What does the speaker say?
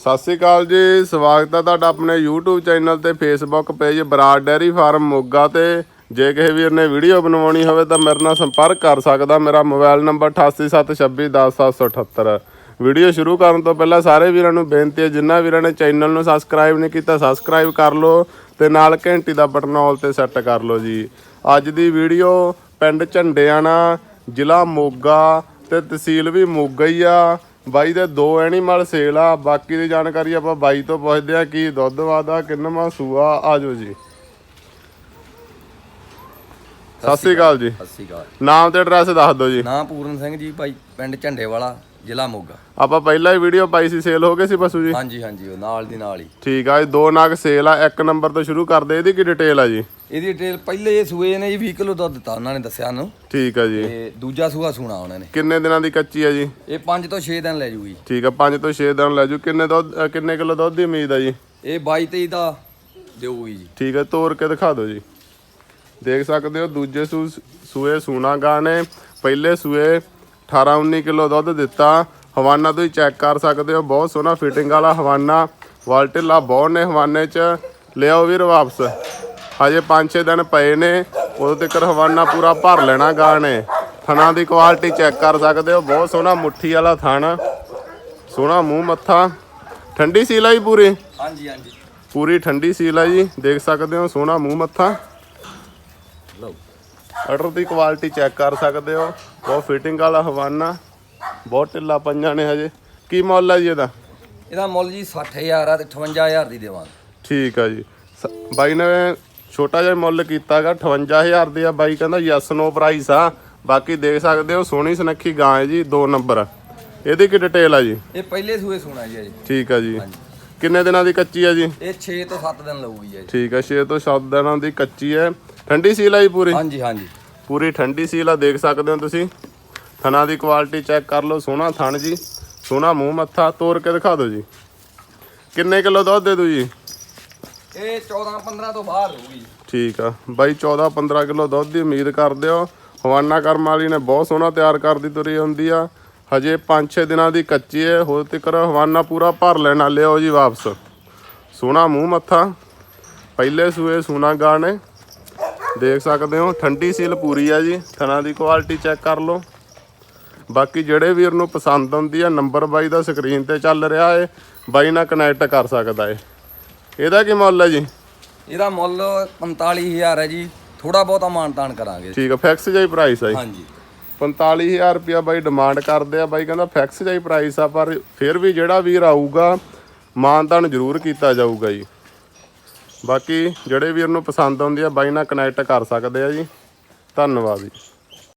ਸਤਿ ਸ੍ਰੀ ਅਕਾਲ ਜੀ, ਸਵਾਗਤ ਹੈ ਤੁਹਾਡਾ ਆਪਣੇ YouTube ਚੈਨਲ ਤੇ Facebook page Brar dairy farm Moga ਤੇ। ਜੇ ਕਿਸੇ ਵੀਰ ਨੇ ਵੀਡੀਓ ਬਣਵਾਉਣੀ ਹੋਵੇ ਤਾਂ ਮੇਰੇ ਨਾਲ ਸੰਪਰਕ ਕਰ ਸਕਦਾ, ਮੇਰਾ ਮੋਬਾਈਲ ਨੰਬਰ 8876210778 ਵੀਡੀਓ ਸ਼ੁਰੂ ਕਰਨ ਤੋਂ ਪਹਿਲਾਂ ਸਾਰੇ ਵੀਰਾਂ ਨੂੰ ਬੇਨਤੀ ਹੈ ਜਿਨ੍ਹਾਂ ਵੀਰਾਂ ਨੇ ਚੈਨਲ ਨੂੰ ਸਬਸਕ੍ਰਾਈਬ ਨਹੀਂ ਕੀਤਾ ਸਬਸਕ੍ਰਾਈਬ ਕਰ ਲਓ ਤੇ ਨਾਲ ਘੰਟੀ ਦਾ ਬਟਨ ਆਲ ਤੇ ਸੈੱਟ ਕਰ ਲਓ ਜੀ। ਅੱਜ ਦੀ ਵੀਡੀਓ ਪਿੰਡ ਝੰਡਿਆਣਾ, ਜ਼ਿਲ੍ਹਾ ਮੋਗਾ ਤੇ ਤਹਿਸੀਲ ਵੀ ਮੋਗਾ ਹੀ ਆ। ਬਾਈ ਦੇ ਦੋ ਐਨੀਮਲ ਸੇਲ ਆ ਬਾਕੀ ਦੀ ਜਾਣਕਾਰੀ ਆਪਾਂ ਬਾਈ ਤੋਂ ਪੁੱਛਦੇ ਆ ਕੀ ਦੁੱਧ ਵਾਦਾ ਕਿੰਨਵਾਂ ਸੂਆ ਆਜੋ ਜੀ। ਸਤਿ ਸ੍ਰੀ ਅਕਾਲ ਜੀ। ਸਤਿ ਸ਼੍ਰੀ ਅਕਾਲ। ਨਾਮ ਤੇ ਐਡਰੈਸ ਦੱਸ ਦਿਓ ਜੀ। ਨਾਂ ਪੂਰਨ ਸਿੰਘ ਜੀ ਭਾਈ ਪਿੰਡ ਝੰਡੇ ਵਾਲਾ ਜ਼ਿਲ੍ਹਾ ਮੋਗਾ। ਆਪਾਂ ਪਹਿਲਾਂ ਹੀ ਵੀਡੀਓ ਪਾਈ ਸੀ ਸੇਲ ਹੋ ਗਏ ਸੀ ਪਸ਼ੂ ਜੀ? ਹਾਂਜੀ ਹਾਂਜੀ ਉਹ ਨਾਲ ਦੀ ਨਾਲ ਹੀ। ਠੀਕ ਆ ਇਹ ਦੋ ਨਾਗ ਸੇਲ ਆ ਇੱਕ ਨੰਬਰ ਤੋਂ ਸ਼ੁਰੂ ਕਰਦੇ ਇਹਦੀ ਕੀ ਡਿਟੇਲ ਆ ਜੀ? ਇਹਦੀ ਡਿਟੇਲ ਪਹਿਲੇ ਸੂਏ ਨੇ ਜੀ 20 ਕਿਲੋ ਦੁੱਧ ਦਿੱਤਾ ਉਹਨਾਂ ਨੇ ਦੱਸਿਆ ਨੂੰ ਠੀਕ ਆ ਜੀ। ਤੇ ਦੂਜਾ ਸੂਆ ਸੂਣਾ ਉਹਨਾਂ ਨੇ। ਕਿੰਨੇ ਦਿਨਾਂ ਦੀ ਕੱਚੀ ਆ ਜੀ? ਇਹ 5 ਤੋਂ 6 ਦਿਨ ਲੈ ਜੂਗੀ। ਠੀਕ ਆ 5 ਤੋਂ 6 ਦਿਨ ਲੈ ਜੂ। ਕਿੰਨੇ ਦੁੱਧ ਅ, ਕਿੰਨੇ ਕਿਲੋ ਦੁੱਧ ਦੀ ਉਮੀਦ ਆ ਜੀ? ਇਹ 22 23 ਦਾ ਦੇਊਗੀ ਜੀ। ਠੀਕ ਹੈ ਤੋੜ ਕੇ ਦਿਖਾ ਦਿਓ ਜੀ। ਦੇਖ ਸਕਦੇ ਹੋ ਦੂਜੇ ਸੂ ਸੂਏ ਸੂਣਾ ਗਾਂ ਨੇ ਪਹਿਲੇ ਸੂਏ 18 19 ਕਿਲੋ ਦੁੱਧ ਦਿੱਤਾ। ਹਵਾਨਾ ਤੁਸੀਂ ਚੈੱਕ ਕਰ ਸਕਦੇ ਹੋ ਬਹੁਤ ਸੋਹਣਾ ਫਿਟਿੰਗ ਵਾਲਾ ਹਵਾਨਾ। ਵਾਲਟਿਲਾ ਬਹੁਤ ਨੇ ਹਵਾਨੇ 'ਚ। ਲਿਆਓ ਵੀਰ ਵਾਪਸ। ਹਜੇ 5-6 ਦਿਨ ਪਏ ਨੇ ਉਦੋਂ ਤੱਕ ਹਵਾਨਾ ਪੂਰਾ ਭਰ ਲੈਣਾ ਗਾਂ ਨੇ। ਥਣਾ ਦੀ ਕੁਆਲਿਟੀ ਚੈੱਕ ਕਰ ਸਕਦੇ ਹੋ ਬਹੁਤ ਸੋਹਣਾ ਮੁੱਠੀ ਵਾਲਾ ਥਣ ਸੋਹਣਾ ਮੂੰਹ ਮੱਥਾ। ਠੰਡੀ ਸੀਲ ਆ ਜੀ ਪੂਰੀ? ਹਾਂਜੀ ਹਾਂਜੀ। ਪੂਰੀ ਠੰਡੀ ਸੀਲ ਆ ਜੀ ਦੇਖ ਸਕਦੇ ਹੋ ਸੋਹਣਾ ਮੂੰਹ ਮੱਥਾ। ਲਓ। ਆਰਡਰ ਦੀ ਕੁਆਲਿਟੀ ਚੈੱਕ ਕਰ ਸਕਦੇ ਹੋ ਬਹੁਤ ਫਿਟਿੰਗ ਵਾਲਾ ਹਵਾਨਾ ਬਹੁਤ ਢਿੱਲਾ ਪੰਜਾਂ ਨੇ ਹਜੇ। ਕੀ ਮੁੱਲ ਹੈ ਜੀ ਇਹਦਾ? ਇਹਦਾ ਮੁੱਲ ਜੀ 60000 ਆ ਤੇ 58000 ਦੀ ਦੇਵਾਂਗੇ। ਠੀਕ ਆ ਜੀ। ਸ- ਬਾਈ ਨੇ ਛੋਟਾ ਜਿਹਾ ਮੁੱਲ ਕੀਤਾਗਾ 58000 ਦੀ ਆ ਬਾਈ ਕਹਿੰਦਾ ਯੈਸ ਨੋ ਪ੍ਰਾਈਸ ਆ। ਬਾਕੀ ਦੇਖ ਸਕਦੇ ਹੋ ਸੋਹਣੀ ਸੁਨੱਖੀ ਗਾਂ ਹੈ ਜੀ ਦੋ ਨੰਬਰ। ਇਹਦੀ ਕੀ ਡਿਟੇਲ ਆ ਜੀ? ਇਹ ਪਹਿਲੇ ਸੂਏ ਸੂਣਾ ਜੀ ਅਜੇ ਠੀਕ ਆ ਜੀ। ਕਿੰਨੇ ਦਿਨਾਂ ਦੀ ਕੱਚੀ ਆ ਜੀ? ਇਹ 6 ਤੋਂ 7 ਦਿਨ ਲਊਗੀ ਜੀ ਠੀਕ ਆ 6 ਤੋਂ 7 ਦਿਨਾਂ ਦੀ ਕੱਚੀ ਹੈ। ਠੰਡੀ ਸੀਲ ਆ ਜੀ ਪੂਰੀ? ਹਾਂਜੀ ਹਾਂਜੀ। ਪੂਰੀ ਠੰਡੀ ਸੀਲ ਆ ਦੇਖ ਸਕਦੇ ਹੋ ਤੁਸੀਂ। ਥਣਾ ਦੀ ਕੁਆਲਿਟੀ ਚੈੱਕ ਕਰ ਲਓ ਸੋਹਣਾ ਥਣ ਜੀ। ਸੋਹਣਾ ਮੂੰਹ ਮੱਥਾ ਤੋੜ ਕੇ ਦਿਖਾ ਦਿਓ ਜੀ। ਕਿੰਨੇ ਕਿਲੋ ਦੁੱਧ ਦੇ ਦੂ ਜੀ? ਇਹ 14 15 ਤੋਂ ਬਾਹਰ ਹੋਊਗੀ ਠੀਕ ਆ। ਬਾਈ 14 15 ਕਿਲੋ ਦੁੱਧ ਦੀ ਉਮੀਦ ਕਰਦੇ ਹੋ। ਹਵਾਨਾ ਕਰਮ ਵਾਲੀ ਨੇ ਬਹੁਤ ਸੋਹਣਾ ਤਿਆਰ ਕਰਦੀ ਤੁਰੀ ਹੁੰਦੀ ਆ। ਹਜੇ 5-6 ਦਿਨਾਂ ਦੀ ਕੱਚੀ ਹੈ ਹੋਰ ਤਿਕਰ ਹਵਾਨਾ ਪੂਰਾ ਭਰ ਲੈਣਾ ਲਿਓ ਜੀ ਵਾਪਸ। ਸੋਹਣਾ ਮੂੰਹ ਮੱਥਾ। ਪਹਿਲੇ ਸੂਏ ਸੂਨਾ ਗਾਣੇ। ਦੇਖ ਸਕਦੇ ਹੋ, ਠੰਡੀ ਸੀਲ ਪੂਰੀ ਆ ਜੀ। ਥਣਾ ਦੀ ਕੁਆਲਿਟੀ ਚੈੱਕ ਕਰ ਲਓ। ਬਾਕੀ ਜਿਹੜੇ ਵੀਰ ਨੂੰ ਪਸੰਦ ਆਉਂਦੀ ਆ ਨੰਬਰ ਬਾਈ ਦਾ ਸਕਰੀਨ ਤੇ ਚੱਲ ਰਿਹਾ ਏ। ਬਾਈ ਨਾਲ ਕਨੈਕਟ ਕਰ ਸਕਦਾ ਏ। ਇਹਦਾ ਕੀ ਮੁੱਲ ਹੈ ਜੀ? ਇਹਦਾ ਮੁੱਲ 45000 ਹੈ ਜੀ। ਥੋੜਾ ਬਹੁਤਾ ਮਾਨਤਾਨ ਕਰਾਂਗੇ। ਠੀਕ ਆ ਫਿਕਸ ਜਾਈ ਪ੍ਰਾਈਸ ਆ ਜੀ। ਹਾਂਜੀ। 45000 ਰੁਪਿਆ ਬਾਈ ਡਿਮਾਂਡ ਕਰਦੇ ਆ। ਬਾਈ ਕਹਿੰਦਾ ਫਿਕਸ ਜਾਈ ਪ੍ਰਾਈਸ ਆ ਪਰ ਫਿਰ ਵੀ ਜਿਹੜਾ ਵੀਰ ਆਊਗਾ ਮਾਨਤਾਨ ਜ਼ਰੂਰ ਕੀਤਾ ਜਾਊਗਾ ਜੀ। ਬਾਕੀ ਜਿਹੜੇ ਵੀਰ ਨੂੰ ਪਸੰਦ ਆਉਂਦੀ ਆ ਬਾਈ ਨਾਲ ਕਨੈਕਟ ਕਰ ਸਕਦੇ ਆ ਜੀ। ਧੰਨਵਾਦ ਜੀ।